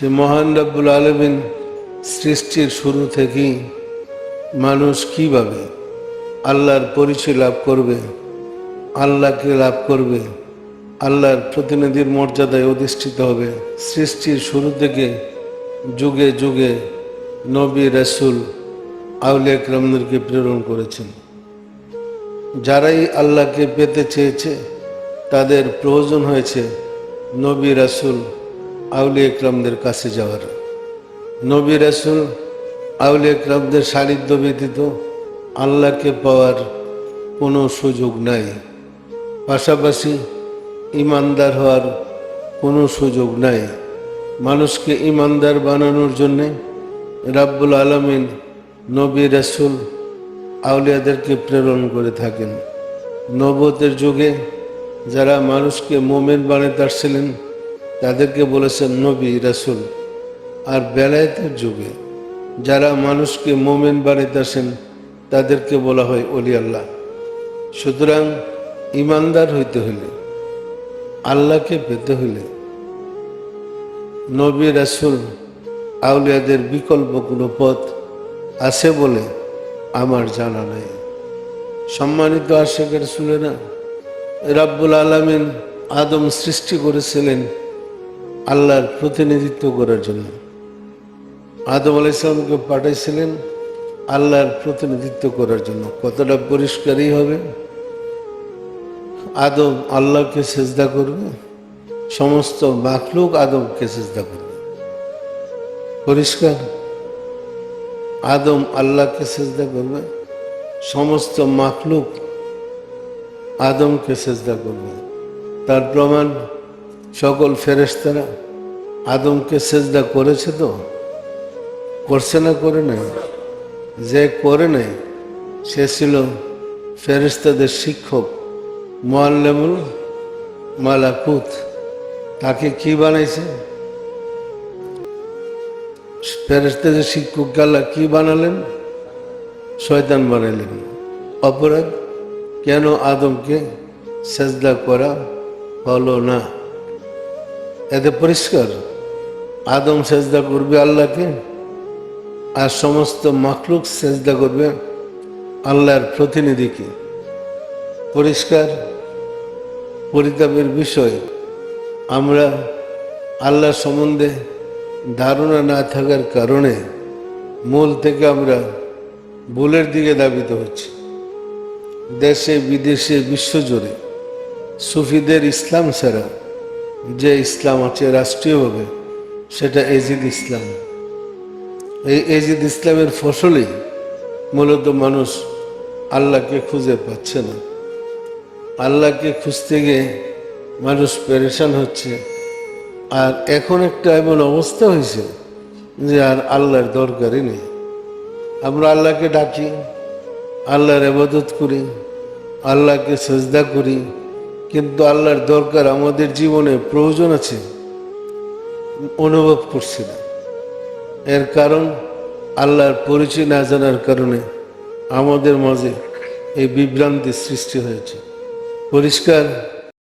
সে মহান রব্বুল আলমিন সৃষ্টির শুরু থেকেই মানুষ কীভাবে আল্লাহর পরিচয় লাভ করবে, আল্লাহকে লাভ করবে, আল্লাহর প্রতিনিধির মর্যাদায় অধিষ্ঠিত হবে, সৃষ্টির শুরু থেকে যুগে যুগে নবী রাসুল আউলিয়া একরামদেরকে প্রেরণ করেছেন। যারাই আল্লাহকে পেতে চেয়েছে, তাদের প্রয়োজন হয়েছে নবী রাসুল আউলি একরামদের কাছে যাওয়ার। নবী রাসুল আউলি একরামদের সান্নিধ্য ব্যতীত আল্লাহকে পাওয়ার কোনো সুযোগ নাই। পাশাপাশি ইমানদার হওয়ার কোনো সুযোগ নাই। মানুষকে ইমানদার বানানোর জন্যে রাব্বুল আলমিন নবী রাসুল আউলিয়াদেরকে প্রেরণ করে থাকেন। নবতের যুগে যারা মানুষকে মোমেন বানাতে আসছিলেন তাদেরকে বলেছেন, নবী, রাসুল। আর বেলায়েতের যুগে যারা মানুষকে মোমেন বানাতে আসেন, তাদেরকে বলা হয় অলি আল্লাহ। সুতরাং ইমানদার হইতে হইলে, আল্লাহকে পেতে হইলে নবী, রাসুল, আউলিয়াদের বিকল্প কোনো পথ আছে বলে আমার জানা নাই। সম্মানিত আশেখের শুনে না রাব্বুল আলমিন আদম সৃষ্টি করেছিলেন আল্লাহর প্রতিনিধিত্ব করার জন্য। আদম আলাইসালামকে পাঠাইছিলেন আল্লাহর প্রতিনিধিত্ব করার জন্য। কতটা পরিষ্কারই হবে? আদম আল্লাহকে সেজদা করবে? সমস্ত মাখলুক আদমকে সেজদা করবে। পরিষ্কার? আদম আল্লাহকে সেজদা করবে? সমস্ত মাখলুক আদমকে সেজদা করবে। তার প্রমাণ সকল ফেরেশতারা আদমকে সেজদা করেছে তো? করছে না করে নাই? যে করে নাই, সে ছিল ফেরেশতাদের শিক্ষক মোয়াল্লেমুল মালাকুত। তাকে কি বানাইছে? ফেরেস্তাদের শিক্ষক আল্লাহ কি বানালেন? শয়তান বানাইলেন। অপরাধ? কেন আদমকে সেজদা করা হলো না? এতে পরিষ্কার। আদম সেজদা করবে আল্লাহকে, আর সমস্ত মাখলুক সেজদা করবে আল্লাহর প্রতিনিধিকে। পরিষ্কার, পরিতাপের বিষয়, আমরা আল্লাহ সম্বন্ধে ধারণা না থাকার কারণে মূল থেকে আমরা ভুলের দিকে দাবিত হচ্ছি। দেশে, বিদেশে বিশ্বজুড়ে সুফিদের ইসলাম ছাড়া যে ইসলাম আছে রাষ্ট্রীয়ভাবে সেটা এজিদ ইসলাম। এই এজিদ ইসলামের ফসলেই মূলত মানুষ আল্লাহকে খুঁজে পাচ্ছে না। আল্লাহকে খুঁজতে গিয়ে মানুষ পেরেশান হচ্ছে। আর এখন একটা এমন অবস্থা হয়েছে যে আর আল্লাহর দরকারই নেই। আমরা আল্লাহকে ডাকি, আল্লাহর আবাদত করি, আল্লাহকে সেজদা করি কিন্তু আল্লাহর দরকার আমাদের জীবনে প্রয়োজন আছে, অনুভব করছি না। এর কারণ আল্লাহর পরিচয় না জানার কারণে আমাদের মাঝে এই বিভ্রান্তির সৃষ্টি হয়েছে। পরিষ্কার